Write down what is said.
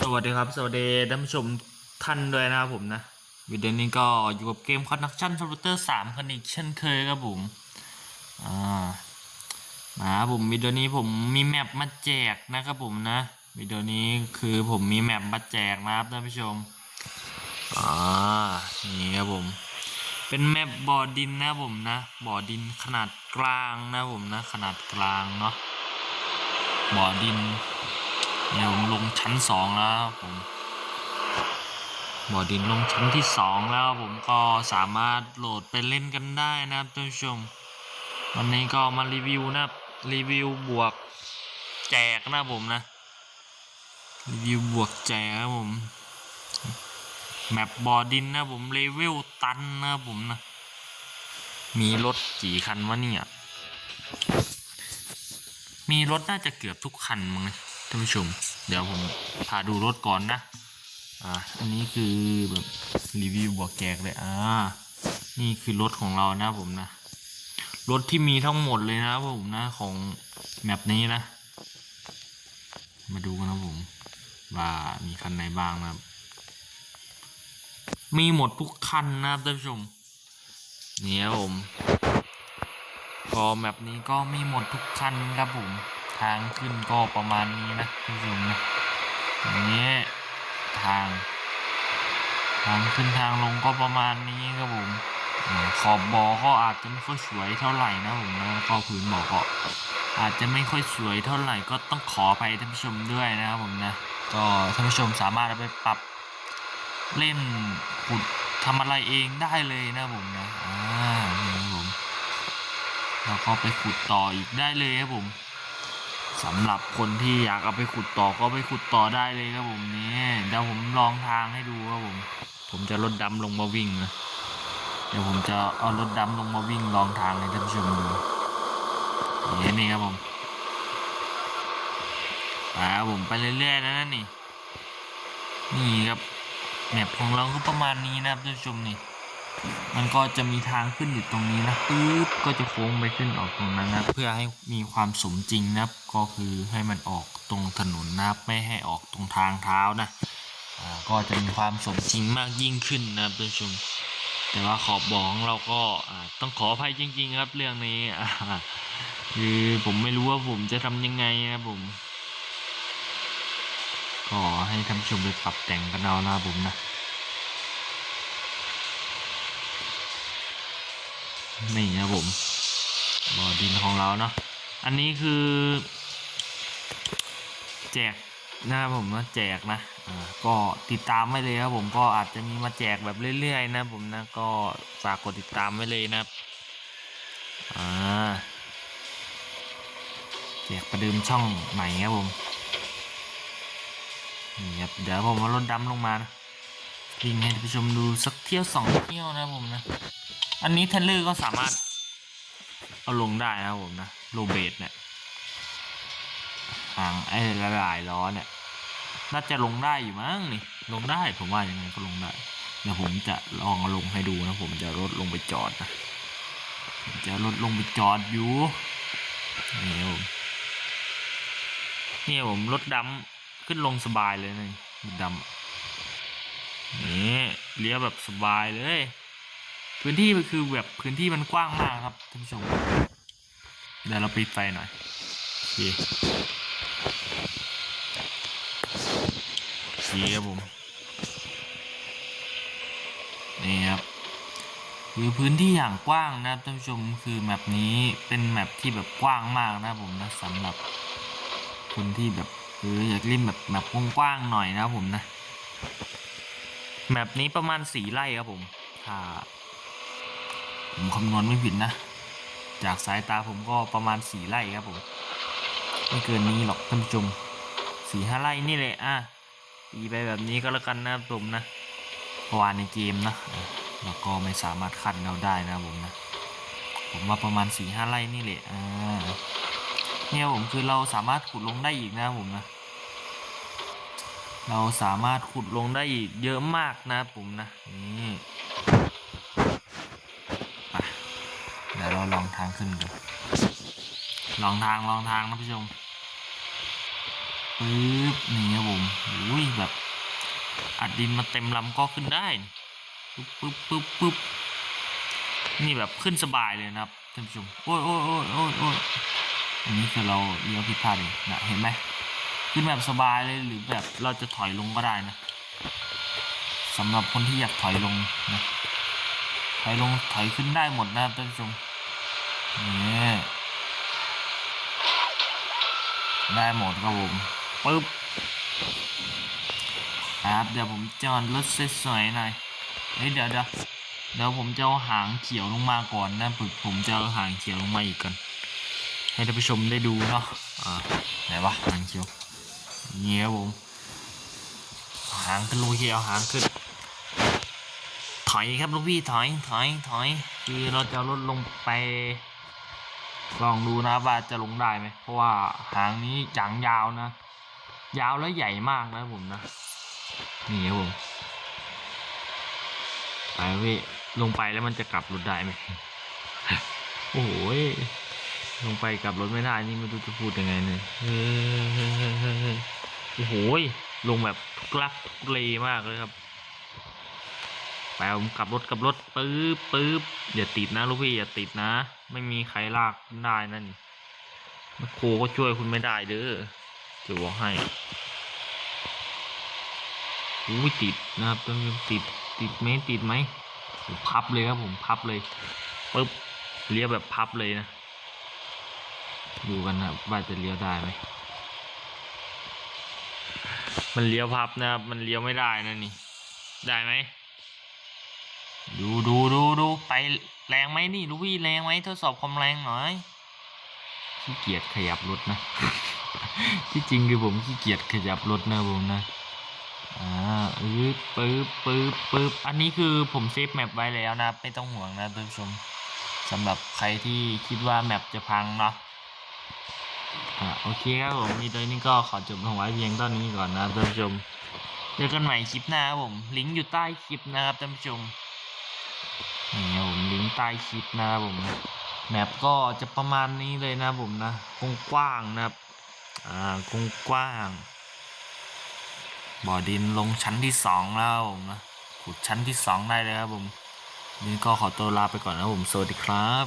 สวัสดีครับ สวัสดีท่านผู้ชมท่านด้วยนะครับผมนะวิดีโอนี้ก็อยู่กับเกม Conduction Computer 3กันอีกเช่นเคยครับผมอ่ามาครับผมวิดีโอนี้ผมมีแมปมาแจกนะครับผมนะวิดีโอนี้คือผมมีแมปมาแจกนะครับท่านผู้ชมอ่านี่ครับผมเป็นแมปบ่อดินนะครับผมนะบ่อดินขนาดกลางนะครับผมนะขนาดกลางเนาะบ่อดิน เนี่ยผมลงชั้นสองแล้วผมบ่อดินลงชั้นที่สองแล้วผมก็สามารถโหลดไปเล่นกันได้นะครับท่านผู้ชม วันนี้ก็มารีวิวนะรีวิวบวกแจกนะผมนะรีวิวบวกแจกนะครับผมแมปบ่อดินนะผมเลเวลตันนะผมนะ มีรถกี่คันวะเนี่ย มีรถน่าจะเกือบทุกคันมั้งนะ ท่านผู้ชม เดี๋ยวผมพาดูรถก่อนนะ อ่า อันนี้คือแบบรีวิวบวกแจกเลย อ่า นี่คือรถของเรานะผมนะ รถที่มีทั้งหมดเลยนะผมนะของแมปนี้นะ มาดูกันนะผม ว่ามีคันไหนบ้างนะครับ มีหมดทุกคันนะครับท่านผู้ชมนี่ครับผมก็แมปนี้ก็มีหมดทุกคันครับผม ทางขึ้นก็ประมาณนี้นะท่านผู้ชมนะอย่างนี้ทาง ทางขึ้นทางลงก็ประมาณนี้ครับผมขอบบ่อก็อาจจะไม่ค่อยสวยเท่าไหร่นะผมนะก็พื้นบ่อก็อาจจะไม่ค่อยสวยเท่าไหร่ก็ต้องขอไปท่านผู้ชมด้วยนะครับผมนะก็ท่านผู้ชมสามารถเอาไปปรับเล่นขุดทำอะไรเองได้เลยนะผมนะอ่านี่ครับผมแล้วก็ไปขุดต่ออีกได้เลยครับผม สำหรับคนที่อยากเอาไปขุดต่อก็ไปขุดต่อได้เลยครับผมนี่เดี๋ยวผมลองทางให้ดูครับผม ผมจะรถดำลงมาวิ่งนะเดี๋ยวผมจะเอารถดำลงมาวิ่งลองทางให้ท่านผู้ชมดูนี่นี่ครับผมไปครับผมไปเรื่อยๆนะนั่นนี่ นี่ครับแมปของเราก็ประมาณนี้นะครับท่านผู้ชมนี่ มันก็จะมีทางขึ้นอยู่ตรงนี้นะปึ๊บก็จะโค้งไปขึ้นออกตรงนั้นนะเพื่อให้มีความสมจริงนะครับก็คือให้มันออกตรงถนนนะครับไม่ให้ออกตรงทางเท้านะอ่าก็จะมีความสมจริงมากยิ่งขึ้นนะท่านผู้ชมแต่ว่าขอบบ่อของเราก็ต้องขออภัยจริง ๆ ครับเรื่องนี้คือผมไม่รู้ว่าผมจะทำยังไงนะผมก็ให้ท่านผู้ชมไปปรับแต่งกันเอานะครับผมนะ นี่ครับผมบ่อดินของเราเนาะอันนี้คือ แจกนะครับผมนะแจกนะก็ติดตามไว้เลยครับผมก็อาจจะมีมาแจกแบบเรื่อยๆ นะผมนะก็ฝากกดติดตามไว้เลยนะครับอ่าแจกประเดิมช่องใหม่ครับผมนี่ครับเดี๋ยวผมเอารถดำลงมานะวิ่งให้ท่านผู้ชมดูสักเที่ยวสองเที่ยวนะผมนะ อันนี้เทนเลอร์ก็สามารถ เอาลงได้นะผมนะโลเบตเนี่ยหางไอ้ละลายล้อเนี่ยน่าจะลงได้อยู่มั้งนี่ลงได้ผมว่ายังไงก็ลงได้เดี๋ยวผมจะลองเอาลงให้ดูนะ ผมจะรถลงไปจอดนะจะรถลงไปจอดอยู่นี่ผมนี่ผมรถดำขึ้นลงสบายเลยนี่รถดำนี่เลี้ยวแบบสบายเลย พื้นที่มันคือแบบพื้นที่มันกว้างมากครับท่านผู้ชมเดี๋ยวเราปิดไฟหน่อยโอเคโอเคครับผมนี่ครับคือพื้นที่อย่างกว้างนะครับท่านผู้ชมคือแมปนี้เป็นแมปที่แบบกว้างมากนะผมนะสำหรับคนที่แบบคืออยากเล่นแบบแมปกว้างๆหน่อยนะผมนะแมปนี้ประมาณสี่ไร่ครับผมถ้า ผมคำนวณไม่ผิดนะ จากสายตาผมก็ประมาณสี่ไร่ครับผม ไม่เกินนี้หรอกท่านผู้ชมสี่ห้าไร่นี่แหละอะตีไปแบบนี้ก็แล้วกันนะครับผมนะเพราะว่าในเกมนะอะเราก็ไม่สามารถคัดเราได้นะผมนะ ผมว่าประมาณสี่ห้าไร่นี่แหละอ่าเนี่ยผมคือเราสามารถขุดลงได้อีกนะผมนะ เราสามารถขุดลงได้อีกเยอะมากนะผมนะนี่ ไปเดี๋ยวเรา ลองทางขึ้นดูลองทางลองทางนะผู้ชมปึ๊บนี่ครับผมอุ้ยแบบอัดดินมาเต็มลำก็ขึ้นได้ปึ๊บปึ๊บปึ๊บปึ๊บนี่แบบขึ้นสบายเลยนะครับท่านผู้ชมโอ้ยโอ้ยโอ้ยโอ้ยโอ้ยอันนี้คือเราเลี้ยวผิดพลาดเองนะเห็นไหมขึ้นแบบสบายเลยหรือแบบเราจะถอยลงก็ได้นะสำหรับคนที่อยากถอยลงนะถอยลงถอยขึ้นได้หมดนะครับท่านผู้ชม นี่ได้หมดครับผมปึ๊บครับเดี๋ยวผมจอดรถสวยๆหน่อยเฮ้ยเดี๋ยวเดี๋ยวเดี๋ยวผมจะเอาหางเขียวลงมาก่อนนะผมจะเอาหางเขียวลงมาอีกก่อนให้ท่านผู้ชมได้ดูเนาะอ่าไหนวะหางเขียวเงี้ยผมหางขึ้นลูกพี่เอาหางขึ้น ถอยครับลูกพี่ถอยถอยถอยคือเราจะเอารถลงไป ลองดูนะว่าจะลงได้ไหมเพราะว่าหางนี้จางยาวนะ ยาวแล้วใหญ่มากนะผมนะ นี่ครับผมไปพี่ลงไปแล้วมันจะกลับรถได้ไหมโอ้โหยลงไปกลับรถไม่ได้นี่ไม่รู้จะพูดยังไงเนี่ยโอ้โหยลงแบบทุกลักทุเลมากเลยครับไปผมกลับรถกลับรถปื๊บปื๊บอย่าติดนะลูกพี่อย่าติดนะ ไม่มีใครลากได้นั่นแมคโครก็ช่วยคุณไม่ได้เด้อจะบอกให้อุ้ยติดนะครับต้องติดติดไหมติดไหมผมพับเลยครับผมพับเลยปึ๊บเลี้ยวแบบพับเลยนะดูกันนะว่าจะเลี้ยวได้ไหมมันเลี้ยวพับนะครับมันเลี้ยวไม่ได้นะนี่ ได้ไหมดูดูดูดูไป แรงไหมนี่ลูกพี่แรงไหมทดสอบความแรงหน่อยขี้เกียจขยับรถนะ ที่จริงคือผมขี้เกียจขยับรถนะผมนะอ่าอือปึ๊บปึ๊บปึ๊บอันนี้คือผมเซฟแมปไว้แล้วนะไม่ต้องห่วงนะท่านผู้ชมสำหรับใครที่คิดว่าแมปจะพังเนาะอ่าโอเคครับผมนี่ตัวนี้ก็ขอจบลงไว้เพียงเท่านี้ก่อนนะท่านผู้ชมเจอกันใหม่คลิปหน้าครับผม ลิงก์อยู่ใต้คลิปนะครับท่านผู้ชมนี่ครับผม ลิงก์ใต้คลิปนะครับผมแมปก็จะประมาณนี้เลยนะผมนะกว้างๆนะครับอ่ากว้างบ่อดินลงชั้นที่สองแล้วผมนะขุดชั้นที่สองได้เลยครับผมนี่ก็ขอตัวลาไปก่อนนะครับผมสวัสดีครับ